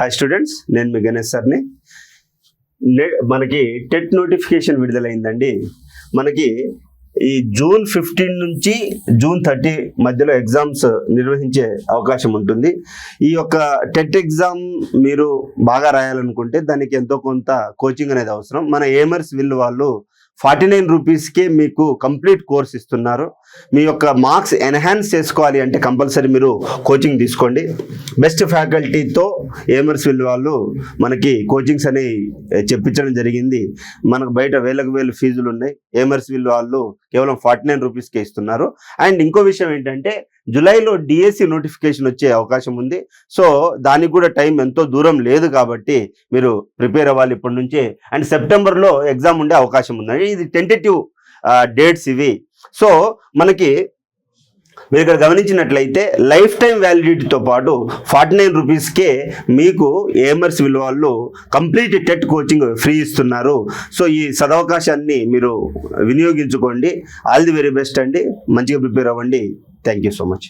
Hi students నేను మీ గణేష్ సార్ని. నే- మనకి టెట్ నోటిఫికేషన్ విడుదలైందండి. మనకి ఈ జూన్ ఫిఫ్టీన్ నుంచి జూన్ థర్టీ మధ్యలో ఎగ్జామ్స్ నిర్వహించే అవకాశం ఉంటుంది. ఈ యొక్క టెట్ ఎగ్జామ్ మీరు బాగా రాయాలనుకుంటే దానికి ఎంతో కొంత కోచింగ్ అనేది అవసరం. మన ఏమర్స్ విల్ వాళ్ళు ఫార్టీ నైన్ రూపీస్కే మీకు కంప్లీట్ కోర్స్ ఇస్తున్నారు. మీ యొక్క మార్క్స్ ఎన్హాన్స్ చేసుకోవాలి అంటే కంపల్సరీ మీరు కోచింగ్ తీసుకోండి. బెస్ట్ ఫ్యాకల్టీతో ఏమర్స్ వెళ్ళి వాళ్ళు మనకి కోచింగ్స్ అని చెప్పించడం జరిగింది. మనకు బయట వేలకు వేలు ఫీజులు ఉన్నాయి. ఏమర్స్ వీళ్ళు వాళ్ళు కేవలం ఫార్టీ నైన్ రూపీస్కే ఇస్తున్నారు. అండ్ ఇంకో విషయం ఏంటంటే జూలైలో డిఎస్సి నోటిఫికేషన్ వచ్చే అవకాశం ఉంది. సో దానికి కూడా టైం ఎంతో దూరం లేదు కాబట్టి మీరు ప్రిపేర్ అవ్వాలి ఇప్పటి నుంచే. అండ్ సెప్టెంబర్లో ఎగ్జామ్ ఉండే అవకాశం ఉందండి. ఇది టెంటేటివ్ డేట్స్ ఇవి. సో మనకి మీరు ఇక్కడ గమనించినట్లయితే లైఫ్ టైం వ్యాలిడిటీతో పాటు ఫార్టీ నైన్ రూపీస్కే మీకు ఏమర్స్ విలువ వాళ్ళు కంప్లీట్ టెట్ కోచింగ్ ఫ్రీ ఇస్తున్నారు. సో ఈ సదవకాశాన్ని మీరు వినియోగించుకోండి. ఆల్ ది వెరీ బెస్ట్ అండి. మంచిగా ప్రిపేర్ అవ్వండి. Thank you so much